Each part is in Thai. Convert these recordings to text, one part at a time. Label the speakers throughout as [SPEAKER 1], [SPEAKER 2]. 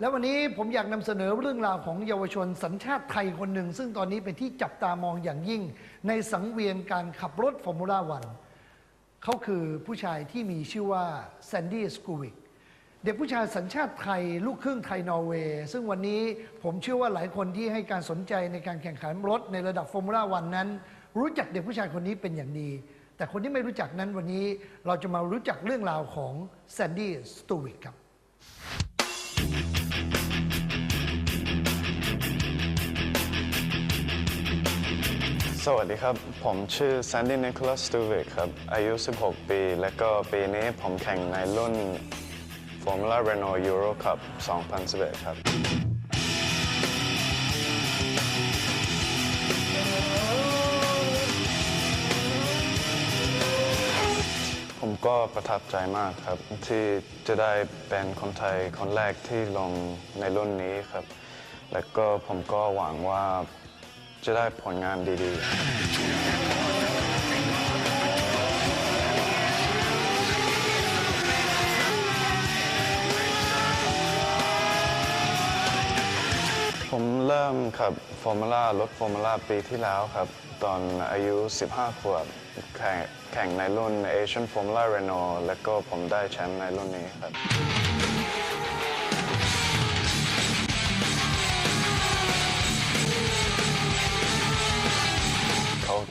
[SPEAKER 1] แล้ววันนี้ผมอยากนำเสนอเรื่องราวของเยาวชนสัญชาติไทยคนหนึ่ง ซึ่งตอนนี้เป็นที่จับตามองอย่างยิ่ง ในสังเวียนการขับรถฟอร์มูล่าวันเขาคือผู้ชายที่มีชื่อว่าแซนดี้สกูวิกเด็กผู้ชายสัญชาติไทย ลูกครึ่งไทยนอร์เวย์ซึ่งวันนี้ผมเชื่อว่าหลายคนที่ให้การสนใจในการแข่งขันรถในระดับฟอร์มูล่าวันนั้น รู้จักเด็กผู้ชายคนนี้เป็นอย่างดี แต่คนที่ไม่รู้จักนั้นวันนี้เราจะมารู้จักเรื่องราวของแซนดี้สตูวิกครับ
[SPEAKER 2] สวัสดีครับ ผมชื่อ Sandy Nicholas Stuvik ครับ อายุ 16 ปี และก็ปีนี้ผมแข่งในรุ่น Formula Renault Euro Cup 2011 ครับ ผมก็ประทับใจมากครับ ที่จะได้เป็นคนไทยคนแรกที่ลงในรุ่นนี้ครับ และก็ผมก็หวังว่า จะได้ผลงานดีๆ ผมเริ่มขับฟอร์มูล่ารถฟอร์มูล่าปีที่แล้วครับ ตอนอายุ 15 ขวบ แข่งแข่งในรุ่น Asian Formula Renault และก็ผมได้แชมป์ในรุ่นนี้ครับ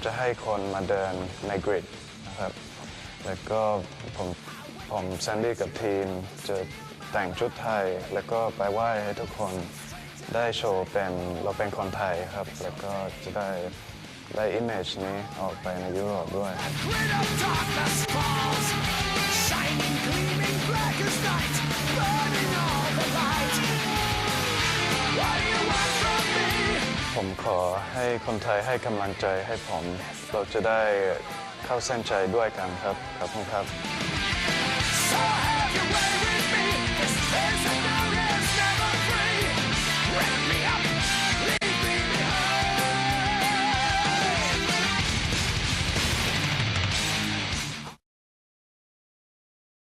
[SPEAKER 2] จะให้คนมาเดินในกริดนะครับ แล้วก็ผมผมแซนดี้กับทีมจะแต่งชุดไทย แล้วก็ไปไหว้ให้ทุกคนได้โชว์เป็นเราเป็นคนไทยครับ แล้วก็จะได้ได้อิมเมจนี้ออกไปในยุโรปด้วย ผมขอให้คนไทยให้กำลังใจให้ผม เราจะได้เข้าเส้นชัยด้วยกันครับ ขอบคุณครับ